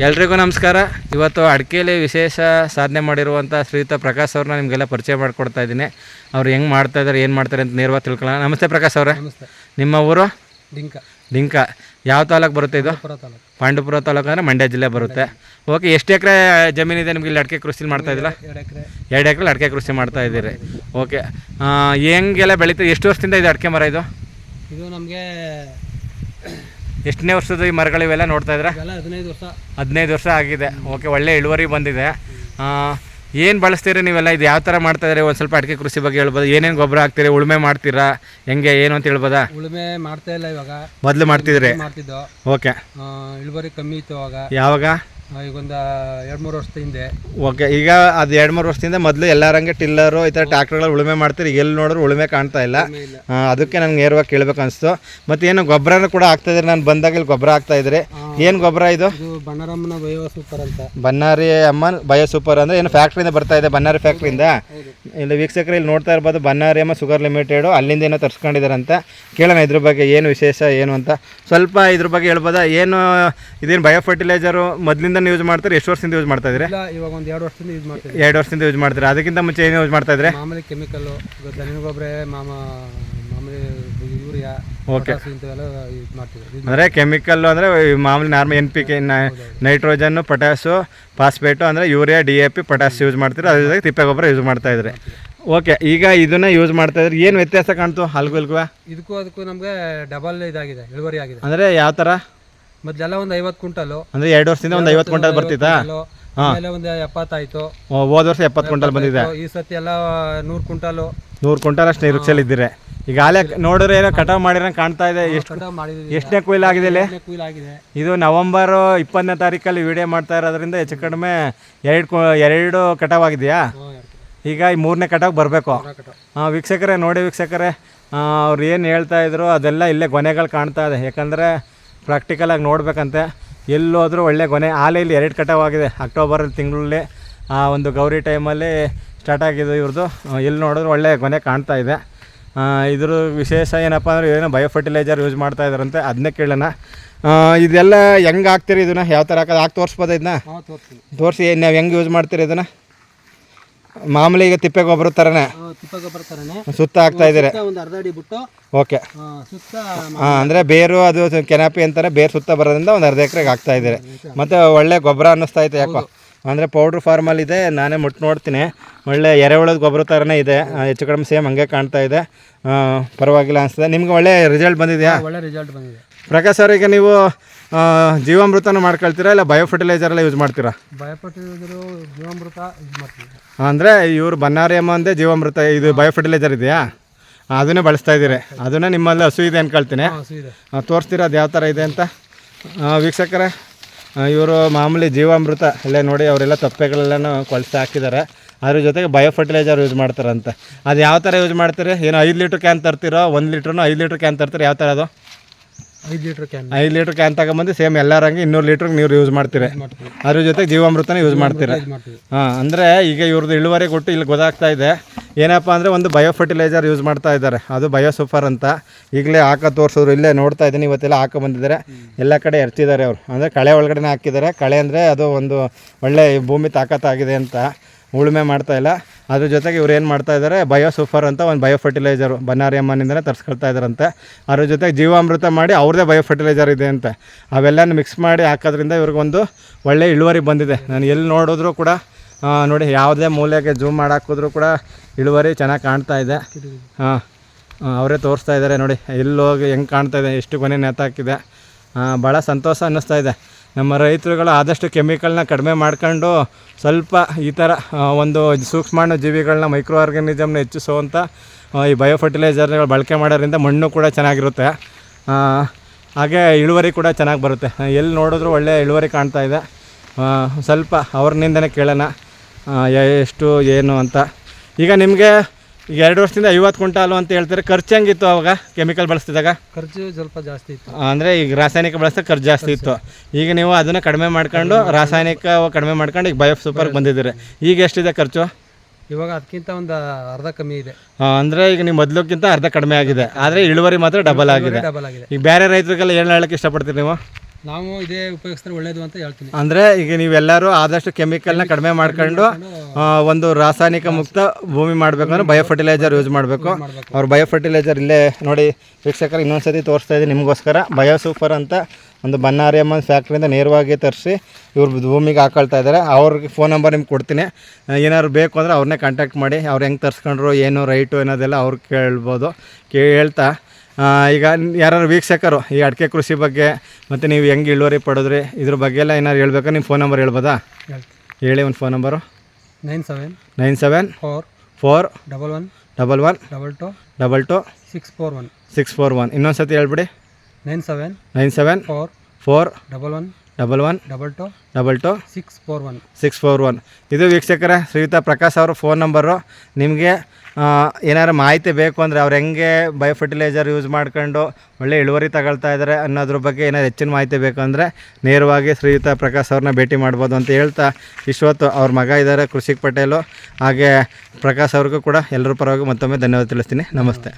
ಎಲ್ರಿಗೂ ನಮಸ್ಕಾರ. ಇವತ್ತು ಅಡಿಕೆಯಲ್ಲಿ ವಿಶೇಷ ಸಾಧನೆ ಮಾಡಿರುವಂಥ ಶ್ರೀಯುತ ಪ್ರಕಾಶ್ ಅವ್ರನ್ನ ನಿಮಗೆಲ್ಲ ಪರಿಚಯ ಮಾಡಿಕೊಡ್ತಾ ಇದ್ದೀನಿ. ಅವ್ರು ಹೆಂಗೆ ಮಾಡ್ತಾ ಇದ್ದಾರೆ ಏನು ಮಾಡ್ತಾರೆ ಅಂತ ನೇರವಾಗಿ ತಿಳ್ಕೊಳ್ಳೋಣ. ನಮಸ್ತೆ ಪ್ರಕಾಶ್ ಅವರೇ. ನಿಮ್ಮ ಊರು? ಡಿಂಕ. ಡಿಂಕ. ಯಾವ ತಾಲೂಕು ಬರುತ್ತೆ ಇದು? ಪಾಂಡುಪುರ ತಾಲೂಕು. ಅಂದರೆ ಮಂಡ್ಯ ಜಿಲ್ಲೆ ಬರುತ್ತೆ. ಓಕೆ ಎಷ್ಟು ಎಕರೆ ಜಮೀನಿದೆ ನಿಮಗೆ ಇಲ್ಲಿ ಅಡಿಕೆ ಕೃಷಿ ಮಾಡ್ತಾ ಇದ್ದಿಲ್ಲ ಎರಡು ಎಕರೆ. ಎರಡು ಎಕರೆ. ಅಡಿಕೆ ಕೃಷಿ ಮಾಡ್ತಾ ಇದ್ದೀರಿ. ಓಕೆ. ಹೆಂಗೆಲ್ಲ ಬೆಳೀತದೆ ಎಷ್ಟು ವರ್ಷದಿಂದ ಇದು ಅಡಿಕೆ ಮರ ಇದು? ಇದು ನಮಗೆ ಎಷ್ಟನೇ ವರ್ಷದ ಈ ಮರಗಳು ಇವೆಲ್ಲ ನೋಡ್ತಾ ಇದ್ರೆ ಇವೆಲ್ಲ ಹದಿನೈದು ವರ್ಷ. ಹದಿನೈದು ವರ್ಷ ಆಗಿದೆ. ಓಕೆ ಒಳ್ಳೆ ಇಳುವರಿ ಬಂದಿದೆ. ಏನು ಬಳಸ್ತೀರಿ ನೀವೆಲ್ಲ? ಇದು ಯಾವ ಥರ ಮಾಡ್ತಾ ಇದ್ದೀರಿ? ಒಂದು ಸ್ವಲ್ಪ ಅಡಿಕೆ ಕೃಷಿ ಬಗ್ಗೆ ಹೇಳ್ಬೋದು? ಏನೇನು ಗೊಬ್ಬರ ಹಾಕ್ತೀರಿ? ಉಳುಮೆ ಮಾಡ್ತೀರಾ? ಹೆಂಗೆ ಏನು ಅಂತ ಹೇಳ್ಬೋದಾ? ಉಳುಮೆ ಮಾಡ್ತಾ ಇಲ್ಲ ಇವಾಗ. ಮೊದಲು ಮಾಡ್ತಿದ್ರಿ. ಮಾಡ್ತಿದ್ದೋ. ಓಕೆ. ಇಳುವರಿ ಕಮ್ಮಿ ಇತ್ತು ಅವಾಗ ಯಾವಾಗ? ಆ, ಈಗ ಒಂದು ಎರಡು ಮೂರು ವರ್ಷದ ಹಿಂದೆ. ಓಕೆ ಈಗ ಅದು ಎರಡು ಮೂರು ವರ್ಷದಿಂದ ಮೊದಲು ಎಲ್ಲರಂಗೆ ಟಿಲ್ಲರು ಈ ಥರ ಟ್ಯಾಕ್ಟರ್ಗಳು ಉಳುಮೆ ಮಾಡ್ತೀರಿ ಈಗ ಎಲ್ಲಿ ನೋಡಿದ್ರು ಉಳುಮೆ ಕಾಣ್ತಾ ಇಲ್ಲ. ಆ, ಅದಕ್ಕೆ ನಂಗೆ ನೇರವಾಗಿ ಕೇಳ್ಬೇಕು ಅನಿಸ್ತು. ಮತ್ತು ಏನು ಗೊಬ್ಬರನೂ ಕೂಡ ಹಾಕ್ತಾ ಇದ್ರಿ ನಾನು ಬಂದಾಗ ಇಲ್ಲಿ ಗೊಬ್ಬರ ಹಾಕ್ತಾ ಇದ್ರಿ. ಏನು ಗೊಬ್ಬರ ಇದು? ಇದು ಬಣ್ಣರಮ್ಮನ ಬಯೋ ಸೂಪರ್ ಅಂತ. ಬನ್ನಾರಿ ಅಮ್ಮನ ಬಯೋ ಸೂಪರ್ ಅಂದರೆ ಏನು ಫ್ಯಾಕ್ಟ್ರಿಯಿಂದ ಬರ್ತಾ ಇದೆ ಬನ್ನಾರಿ ಫ್ಯಾಕ್ಟ್ರಿಯಿಂದ ಇಲ್ಲಿ ವೀಕ್ಷಕರು ಇಲ್ಲಿ ನೋಡ್ತಾ ಇರ್ಬೋದು ಬನ್ನಾರಿ ಅಮ್ಮ ಶುಗರ್ ಲಿಮಿಟೆಡು ಅಲ್ಲಿಂದ ಏನೋ ತರ್ಸ್ಕೊಂಡಿದ್ದಾರಂತ. ಕೇಳೋಣ ಇದ್ರ ಬಗ್ಗೆ ಏನು ವಿಶೇಷ ಏನು ಅಂತ. ಸ್ವಲ್ಪ ಇದ್ರ ಬಗ್ಗೆ ಹೇಳ್ಬೋದಾ? ಏನು ಇದೇನು ಬಯೋ ಫರ್ಟಿಲೈಸರು ಮೊದಲಿಂದ ಯೂಸ್ ಮಾಡ್ತಾರೆ ಎಷ್ಟು ವರ್ಷದಿಂದ ಯೂಸ್ ಮಾಡ್ತಾ ಇದ್ರೆ ಇವಾಗ ಒಂದು ಎರಡು ವರ್ಷದಿಂದ ಯೂಸ್ ಮಾಡ್ತೀವಿ ಎರಡು ವರ್ಷದಿಂದ ಯೂಸ್ ಮಾಡ್ತಾರೆ? ಅದಕ್ಕಿಂತ ಮುಂಚೆ ಏನು ಯೂಸ್ ಮಾಡ್ತಾ ಇದ್ರೆ? ಮಾಮೂಲಿ ಕೆಮಿಕಲ್ಲು ಗೊಬ್ಬರ ಮಾಮ ಮಾಮೂಲಿ ಯೂರಿಯಾ ಅಂದ್ರೆ ಪೊಟ್ಯಾಸು ಇಂಥವೆಲ್ಲ ಯೂಸ್ ಮಾಡ್ತೀವಿ ಇದು ಅಂದರೆ ಕೆಮಿಕಲ್ಲು ಅಂದರೆ ಮಾಮೂಲಿ normal N P K nitrogen potash phosphate ಅಂದರೆ urea D A P potash use ಮಾಡ್ತಿದ್ರು. ಅದ್ರ ಜೊತೆಗೆ ತಿಪ್ಪೆ ಗೊಬ್ಬರ ಯೂಸ್ ಮಾಡ್ತಾ ಇದ್ರಿ. ಓಕೆ ಈಗ ಇದನ್ನ ಯೂಸ್ ಮಾಡ್ತಾ ಇದ್ರೆ. ಏನು ವ್ಯತ್ಯಾಸ ಕಾಣ್ತು ಹಲ್ಗು ಇಲ್ಗೂ ಇದಕ್ಕೂ ಅದಕ್ಕೂ ನಮಗೆ ಡಬಲ್ ಇದಾಗಿದೆ ಇಳುವರಿ ಆಗಿದೆ. ಅಂದರೆ ಯಾವ ಥರ ಮೊದಲೆಲ್ಲ ಒಂದು ಐವತ್ತು ಕ್ವಿಂಟಲು ಅಂದರೆ ಎರಡು ವರ್ಷದಿಂದ ಒಂದು ಐವತ್ತು ಕ್ವಿಂಟಲ್ ಬರ್ತಿತ್ತಾ? ಆಮೇಲೆ ಒಂದು ಎಪ್ಪತ್ತಾಯ್ತು. ಓ, ಹೋದ ವರ್ಷ ಎಪ್ಪತ್ತು ಕ್ವಿಂಟಲ್ ಬಂದಿದೆ. ಈ ಸತಿ ಎಲ್ಲ ನೂರು ಕ್ವಿಂಟಲು ನೂರು ಕ್ವಿಂಟಲ್ ಅಷ್ಟೇ ನಿರೀಕ್ಷೆಯಲ್ಲಿ ಇದ್ದೀರಿ ಈಗ ಆಲೆ ನೋಡಿದ್ರೆ ಏನೋ ಕಟಾವ್ ಮಾಡಿರೋ ಕಾಣ್ತಾ ಇದೆ. ಎಷ್ಟು ಎಷ್ಟನೇ ಕೊಯ್ಲು ಆಗಿದೆ ಇಲ್ಲಿ ಇದು ನವೆಂಬರ್ ಇಪ್ಪತ್ತನೇ ತಾರೀಕಲ್ಲಿ ವಿಡಿಯೋ ಮಾಡ್ತಾ ಇರೋದ್ರಿಂದ ಹೆಚ್ಚು ಕಡಿಮೆ ಎರಡು ಕೊ ಎರಡು ಕಟಾವ್ ಆಗಿದೆಯಾ? ಈಗ ಈ ಮೂರನೇ ಕಟಾವ್ ಬರಬೇಕು. ವೀಕ್ಷಕರೇ ನೋಡಿ ವೀಕ್ಷಕರೇ ಅವ್ರು ಏನು ಹೇಳ್ತಾ ಇದ್ರು ಅದೆಲ್ಲ ಇಲ್ಲೇ ಗೊನೆಗಳು ಕಾಣ್ತಾ ಇದೆ. ಯಾಕಂದರೆ ಪ್ರಾಕ್ಟಿಕಲಾಗಿ ನೋಡ್ಬೇಕಂತೆ. ಎಲ್ಲೋದ್ರೂ ಒಳ್ಳೆ ಗೊನೆ. ಆಲೆ ಇಲ್ಲಿ ಎರಡು ಕಟಾವ್ ಆಗಿದೆ. ಅಕ್ಟೋಬರ್ ತಿಂಗಳಲ್ಲಿ ಆ ಒಂದು ಗೌರಿ ಟೈಮಲ್ಲಿ ಸ್ಟಾರ್ಟ್ ಆಗಿದೆ ಇವ್ರದ್ದು ಎಲ್ಲಿ ನೋಡಿದ್ರು ಒಳ್ಳೆ ಗೊನೆ ಕಾಣ್ತಾ ಇದೆ. ಇದ್ರ ವಿಶೇಷ ಏನಪ್ಪ ಅಂದ್ರೆ ಏನೋ ಬಯೋ ಫರ್ಟಿಲೈಸರ್ ಯೂಸ್ ಮಾಡ್ತಾ ಇದ್ದಾರಂತೆ ಅದನ್ನೇ ಕೇಳೋಣ. ಇದೆಲ್ಲ ಹೆಂಗೆ ಹಾಕ್ತೀರಿ ಇದನ್ನ? ಯಾವ ಥರ ಹಾಕೋದು? ಹಾಕಿ ತೋರಿಸ್ಬೋದ ಇದನ್ನ? ತೋರಿಸಿ ನಾವು ಹೆಂಗೆ ಯೂಸ್ ಮಾಡ್ತೀರಿ ಇದನ್ನ? ಮಾಮೂಲಿ ಈಗ ತಿಪ್ಪೆ ಗೊಬ್ಬರ ಥರನೇ ತಿಪ್ಪ ಗೊಬ್ಬರ ಥರನೇ ಸುತ್ತ ಹಾಕ್ತಾ ಇದ್ದೀರಿ. ಒಂದು ಅರ್ಧ ಅಡಿ ಬಿಟ್ಟು ಓಕೆ. ಹಾಂ ಅಂದರೆ ಬೇರು ಅದು ಕೆನಾಪಿ ಅಂತಾರೆ ಬೇರು ಸುತ್ತ ಬರೋದ್ರಿಂದ ಒಂದು ಅರ್ಧ ಎಕರೆಗೆ ಹಾಕ್ತಾ ಇದ್ದೀರಿ. ಮತ್ತು ಒಳ್ಳೆ ಗೊಬ್ಬರ ಅನ್ನಿಸ್ತಾ ಐತೆ ಯಾಕೋ? ಅಂದರೆ ಪೌಡ್ರ್ ಫಾರ್ಮಲ್ಲಿ ಇದೆ ನಾನೇ ಮುಟ್ಟು ನೋಡ್ತೀನಿ. ಒಳ್ಳೆ ಎರೆಹುಳದ ಗೊಬ್ಬರ ಥರನೇ ಇದೆ. ಹೆಚ್ಚು ಕಡಿಮೆ ಸೇಮ್ ಹಂಗೆ ಕಾಣ್ತಾ ಇದೆ. ಪರವಾಗಿಲ್ಲ ಅನಿಸ್ತದೆ ನಿಮ್ಗೆ ಒಳ್ಳೆ ರಿಸಲ್ಟ್ ಬಂದಿದೆಯಾ? ಒಳ್ಳೆ ರಿಸಲ್ಟ್ ಬಂದಿದೆ. ಪ್ರಕಾಶ್ ಸರ್ ಈಗ ನೀವು ಜೀವಾಮೃತನ ಮಾಡ್ಕೊಳ್ತೀರಾ ಇಲ್ಲ ಬಯೋ ಫರ್ಟಿಲೈಸರ್ ಎಲ್ಲ ಯೂಸ್ ಮಾಡ್ತೀರಾ? ಭಯಪಟ್ಟಿದ್ರು ಜೀವಾಮೃತ ಇದು ಮಾಡ್ತೀವಿ. ಅಂದರೆ ಇವರು ಬನ್ನಾರಿ ಅಮ್ಮ ಅಂದೇ ಜೀವಾಮೃತ ಇದು ಬಯೋ ಫರ್ಟಿಲೈಸರ್ ಇದೆಯಾ? ಅದನ್ನೇ ಬಳಸ್ತಾ ಇದ್ದೀರಿ. ಅದನ್ನೇ ನಿಮ್ಮಲ್ಲಿ ಹಸು ಇದೆ ಇದೆ. ತೋರಿಸ್ತೀರಾ ಅದು ಯಾವ ಥರ ಇದೆ ಅಂತ? ವೀಕ್ಷಕರೇ ಇವರು ಮಾಮೂಲಿ ಜೀವಾಮೃತ ಎಲ್ಲ ನೋಡಿ ಅವರೆಲ್ಲ ತಪ್ಪೆಗಳೆಲ್ಲನೂ ಕೊಳಸಿ ಹಾಕಿದ್ದಾರೆ. ಅದ್ರ ಜೊತೆಗೆ ಬಯೋ ಫರ್ಟಿಲೈಸರ್ ಯೂಸ್ ಮಾಡ್ತಾರಂತೆ. ಅದು ಯಾವ ಥರ ಯೂಸ್ ಮಾಡ್ತೀರಿ? ಏನು ಐದು ಲೀಟ್ರ್ ಕ್ಯಾನ್ ತರ್ತೀರೋ, ಒಂದು ಲೀಟ್ರೂ ಐದು ಲೀಟ್ರ್ ಕ್ಯಾನ್ ತರ್ತೀರಿ, ಯಾವ ಥರ ಅದು? ಐದು ಲೀಟ್ರ್ ಕ್ಯಾನ್ ಐದು ಲೀಟ್ರ್ ಕ್ಯಾನ್ ತಗೊಂಬಂದು ಸೇಮ್ ಎಲ್ಲರಂಗೆ ಇನ್ನೂರು ಲೀಟರ್ ನೀವು ಯೂಸ್ ಮಾಡ್ತೀರಿ. ಅದ್ರ ಜೊತೆ ಜೀವಾಮೃತನ ಯೂಸ್ ಮಾಡ್ತೀರಿ. ಹಾಂ ಅಂದರೆ ಈಗ ಇವ್ರದ್ದು ಇಳುವರಿ ಕೊಟ್ಟು ಇಲ್ಲಿ ಗೊತ್ತಾಗ್ತಾ ಇದೆ. ಏನಪ್ಪ ಅಂದರೆ ಒಂದು ಬಯೋ ಫರ್ಟಿಲೈಸರ್ ಯೂಸ್ ಮಾಡ್ತಾ ಇದ್ದಾರೆ. ಅದು ಬಯೋ ಸೂಪರ್ ಅಂತ. ಈಗಲೇ ಹಾಕ ತೋರಿಸಿದ್ರು ಇಲ್ಲೇ ನೋಡ್ತಾ ಇದ್ದೀನಿ ಇವತ್ತೆಲ್ಲ ಹಾಕ ಬಂದಿದ್ದಾರೆ. ಎಲ್ಲ ಕಡೆ ಎರ್ತಿದ್ದಾರೆ ಅವರು. ಅಂದರೆ ಕಳೆ ಒಳಗಡೆ ಹಾಕಿದ್ದಾರೆ. ಕಳೆ ಅಂದರೆ ಅದು ಒಂದು ಒಳ್ಳೆ ಭೂಮಿ ತಾಕತ್ತಾಗಿದೆ ಅಂತ ಉಳುಮೆ ಮಾಡ್ತಾ ಇಲ್ಲ. ಅದ್ರ ಜೊತೆಗೆ ಇವ್ರು ಏನು ಮಾಡ್ತಾ ಇದ್ದಾರೆ ಬಯೋ ಸೂಪರ್ ಅಂತ ಒಂದು ಬಯೋ ಫರ್ಟಿಲೈಸರ್ ಬನ್ನಾರಿ ಅಮ್ಮನಿಂದನೇ ತರಿಸ್ಕೊಳ್ತಾ ಇದ್ದಾರಂತೆ ಅದ್ರ ಜೊತೆಗೆ ಜೀವಾಮೃತ ಮಾಡಿ ಅವ್ರದೇ ಬಯೋ ಫರ್ಟಿಲೈಸರ್ ಇದೆ ಅಂತೆ. ಅವೆಲ್ಲನೂ ಮಿಕ್ಸ್ ಮಾಡಿ ಹಾಕೋದ್ರಿಂದ ಇವ್ರಿಗೊಂದು ಒಳ್ಳೆ ಇಳುವರಿ ಬಂದಿದೆ. ನಾನು ಎಲ್ಲಿ ನೋಡಿದ್ರೂ ಕೂಡ ನೋಡಿ ಯಾವುದೇ ಮೂಲೆಗೆ ಜೂಮ್ ಮಾಡಾಕಿದ್ರು ಕೂಡ ಇಳುವರಿ ಚೆನ್ನಾಗಿ ಕಾಣ್ತಾ ಇದೆ. ಹಾಂ ಅವರೇ ತೋರಿಸ್ತಾ ಇದ್ದಾರೆ ನೋಡಿ. ಎಲ್ಲೋಗಿ ಹೆಂಗೆ ಕಾಣ್ತಾ ಇದೆ? ಎಷ್ಟು ಕೊನೆ ನೇತಾಕಿದೆ. ಭಾಳ ಸಂತೋಷ ಅನ್ನಿಸ್ತಾ ಇದೆ. ನಮ್ಮ ರೈತರುಗಳು ಆದಷ್ಟು ಕೆಮಿಕಲ್ನ ಕಡಿಮೆ ಮಾಡ್ಕೊಂಡು ಸ್ವಲ್ಪ ಈ ಥರ ಒಂದು ಸೂಕ್ಷ್ಮಾಣು ಜೀವಿಗಳನ್ನ ಮೈಕ್ರೋ ಆರ್ಗಾನಿಸಮ್ನ ಹೆಚ್ಚಿಸುವಂಥ ಈ ಬಯೋ ಫರ್ಟಿಲೈಸರ್ಗಳು ಬಳಕೆ ಮಾಡೋದ್ರಿಂದ ಮಣ್ಣು ಕೂಡ ಚೆನ್ನಾಗಿರುತ್ತೆ. ಹಾಗೆ ಇಳುವರಿ ಕೂಡ ಚೆನ್ನಾಗಿ ಬರುತ್ತೆ. ಎಲ್ಲಿ ನೋಡಿದ್ರು ಒಳ್ಳೆಯ ಇಳುವರಿ ಕಾಣ್ತಾ ಇದೆ. ಸ್ವಲ್ಪ ಅವ್ರನಿಂದನೇ ಕೇಳೋಣ ಎಷ್ಟು, ಏನು ಅಂತ. ಈಗ ನಿಮಗೆ ಈಗ ಎರಡು ವರ್ಷದಿಂದ ಐವತ್ತು ಕ್ವಿಂಟಾಲು ಅಂತ ಹೇಳ್ತಾರೆ. ಖರ್ಚು ಹೆಂಗಿತ್ತು ಅವಾಗ ಕೆಮಿಕಲ್ ಬಳಸ್ತಿದ್ದಾಗ? ಖರ್ಚು ಸ್ವಲ್ಪ ಜಾಸ್ತಿ ಇತ್ತು. ಅಂದರೆ ಈಗ ರಾಸಾಯನಿಕ ಬಳಸಿದಾಗ ಖರ್ಚು ಜಾಸ್ತಿ ಇತ್ತು. ಈಗ ನೀವು ಅದನ್ನು ಕಡಿಮೆ ಮಾಡ್ಕೊಂಡು ರಾಸಾಯನಿಕ ಕಡಿಮೆ ಮಾಡ್ಕೊಂಡು ಈಗ ಬಯೋ ಸೂಪರ್ಗೆ ಬಂದಿದ್ದೀರಿ. ಈಗ ಎಷ್ಟಿದೆ ಖರ್ಚು? ಇವಾಗ ಅದಕ್ಕಿಂತ ಒಂದು ಅರ್ಧ ಕಮ್ಮಿ ಇದೆ. ಅಂದರೆ ಈಗ ನೀವು ಮೊದಲಕ್ಕಿಂತ ಅರ್ಧ ಕಡಿಮೆ ಆಗಿದೆ. ಆದರೆ ಇಳುವರಿ ಮಾತ್ರ ಡಬಲ್ ಆಗಿದೆ. ಡಬಲ್ ಆಗಿದೆ. ಈಗ ಬೇರೆ ರೈತರಿಗೆಲ್ಲ ಏನು ಹೇಳಕ್ಕೆ ಇಷ್ಟಪಡ್ತೀರಿ ನೀವು? ನಾವು ಇದೇ ಉಪಯೋಗಿಸಿದ್ರೆ ಒಳ್ಳೇದು ಅಂತ ಹೇಳ್ತೀನಿ. ಅಂದರೆ ಈಗ ನೀವೆಲ್ಲರೂ ಆದಷ್ಟು ಕೆಮಿಕಲ್ನ ಕಡಿಮೆ ಮಾಡ್ಕೊಂಡು ಒಂದು ರಾಸಾಯನಿಕ ಮುಕ್ತ ಭೂಮಿ ಮಾಡಬೇಕಂದ್ರೆ ಬಯೋ ಫರ್ಟಿಲೈಸರ್ ಯೂಸ್ ಮಾಡಬೇಕು. ಅವ್ರು ಬಯೋ ಫರ್ಟಿಲೈಸರ್ ಇಲ್ಲೇ ನೋಡಿ ವೀಕ್ಷಕರು ಇನ್ನೊಂದ್ಸತಿ ತೋರಿಸ್ತಾ ಇದ್ದೀನಿ ನಿಮಗೋಸ್ಕರ. ಬಯೋ ಸೂಪರ್ ಅಂತ ಒಂದು ಬನ್ನಾರಿ ಅಮ್ಮನ ಫ್ಯಾಕ್ಟ್ರಿಯಿಂದ ನೇರವಾಗಿ ತರಿಸಿ ಇವ್ರು ಭೂಮಿಗೆ ಹಾಕೊಳ್ತಾ ಇದ್ದಾರೆ. ಅವ್ರಿಗೆ ಫೋನ್ ನಂಬರ್ ನಿಮ್ಗೆ ಕೊಡ್ತೀನಿ. ಏನಾದ್ರು ಬೇಕು ಅಂದರೆ ಅವ್ರನ್ನೇ ಕಾಂಟ್ಯಾಕ್ಟ್ ಮಾಡಿ ಅವ್ರು ಹೆಂಗೆ ತರಿಸ್ಕೊಂಡ್ರು ಏನು ರೈಟು ಅನ್ನೋದೆಲ್ಲ ಅವ್ರು ಕೇಳ್ಬೋದು. ಕೇಳ್ತಾ ಈಗ ಯಾರು ವೀಕ್ಷಕರು ಈ ಅಡಿಕೆ ಕೃಷಿ ಬಗ್ಗೆ ಮತ್ತು ನೀವು ಹೆಂಗೆ ಇಳುವರಿ ಪಡೆದ್ರಿ ಇದ್ರ ಬಗ್ಗೆ ಎಲ್ಲ ಏನಾದ್ರು ಹೇಳ್ಬೇಕಾ? ನಿಮ್ಮ ಫೋನ್ ನಂಬರ್ ಹೇಳ್ಬೋದಾ? ಹೇಳಿ ಒಂದು phone number nine seven nine seven four four double one double one double two double two six four one six four one. ಇನ್ನೊಂದು ಸತಿ ಹೇಳ್ಬಿಡಿ. Nine seven nine seven four four double one double one double two double two six four one six four one ಇದು ವೀಕ್ಷಕರೇ ಶ್ರೀಯುತ ಪ್ರಕಾಶ್ ಅವರ phone number ನಿಮಗೆ ಏನಾದ್ರು ಮಾಹಿತಿ ಬೇಕು ಅಂದರೆ ಅವ್ರು ಹೆಂಗೆ ಬಯೋ ಫರ್ಟಿಲೈಸರ್ ಯೂಸ್ ಮಾಡ್ಕೊಂಡು ಒಳ್ಳೆ ಇಳುವರಿ ತಗೊಳ್ತಾ ಇದ್ದಾರೆ ಅನ್ನೋದ್ರ ಬಗ್ಗೆ ಏನಾದ್ರು ಹೆಚ್ಚಿನ ಮಾಹಿತಿ ಬೇಕು ಅಂದರೆ ನೇರವಾಗಿ ಶ್ರೀಯುತ ಪ್ರಕಾಶ್ ಅವ್ರನ್ನ ಭೇಟಿ ಮಾಡ್ಬೋದು ಅಂತ ಹೇಳ್ತಾ ಇಷ್ಟೊತ್ತು ಅವ್ರ ಮಗ ಇದ್ದಾರೆ ಕೃಷಿಕ್ ಪಟೇಲು. ಹಾಗೆ ಪ್ರಕಾಶ್ ಅವ್ರಿಗೂ ಕೂಡ ಎಲ್ಲರ ಪರವಾಗಿ ಮತ್ತೊಮ್ಮೆ ಧನ್ಯವಾದ ತಿಳಿಸ್ತೀನಿ. ನಮಸ್ತೆ.